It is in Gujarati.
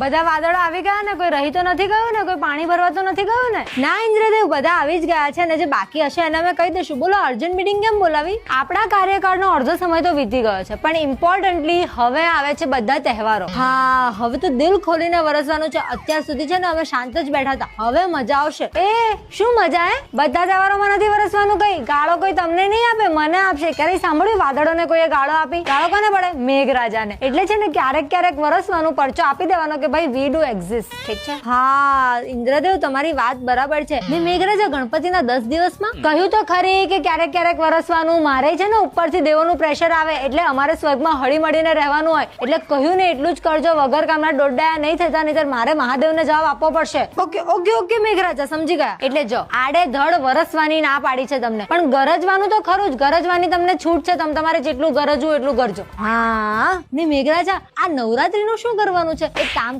બધા વાદળો આવી ગયા ને, કોઈ રહી તો નથી ગયું ને, કોઈ પાણી ભરવા તો નથી ગયું ને? ના, ઇન્દ્રદેવ, બધા આવી જ ગયા છે ને, જે બાકી હશે એને અમે કહી દઈશું. બોલો અર્જન્ટ મીટિંગ કેમ બોલાવી? આપણા કાર્યકાળનો અડધો સમય તો વીતી ગયો છે, પણ ઇમ્પોર્ટન્ટલી હવે આવે છે બધા તહેવારો. હા, હવે તો દિલ ખોલીને વરસવાનું છે. અત્યાર સુધી છે ને, અમે શાંત જ બેઠા હતા. હવે મજા આવશે. એ, શું મજા, હે? બધા તહેવારોમાં નથી વરસવાનું કઈ? ગાળો કોઈ તમને નહીં આપે? મને આપશે. ક્યારેય સાંભળ્યું? વાદળોને કોઈએ ગાળો આપી? ગાળો કોને પડે? મેઘરાજાને. એટલે છે ને, ક્યારેક ક્યારેક વરસવાનું પરચો આપી દેવાનો કે ભાઈ વી ડુ એક્ઝિસ્ટ ઠીક છે? હા, ઇન્દ્રદેવ, તમારી વાત બરાબર છે. ને મેઘરાજા ગણપતિના દસ દિવસમાં કહ્યું તો ખરી કે ક્યારેક ક્યારેક વરસવાનું, મારે છે ને ઉપરથી દેવોનું પ્રેશર આવે, એટલે અમારે સ્વર્ગમાં હળી મળીને રહેવાનું હોય. એટલે કહ્યું ને એટલું જ કરજો, વગર કામના દોડડાયા નહીં થતા, નહીં મારે મહાદેવને જવાબ આપવો પડશે. ઓકે ઓકે ઓકે, મેઘરાજા, સમજી ગયા. એટલે જો, આડે ધડ વરસવાની ના પાડી છે તમને. પણ ગરજવાનું તો ખરું જ, ગરજવાની તમને છૂટ છે, તમે તમારે જેટલું ગરજવું એટલું કરજો. હા, ને મેઘરાજા, આ નવરાત્રીનું શું કરવાનું છે? એક કામ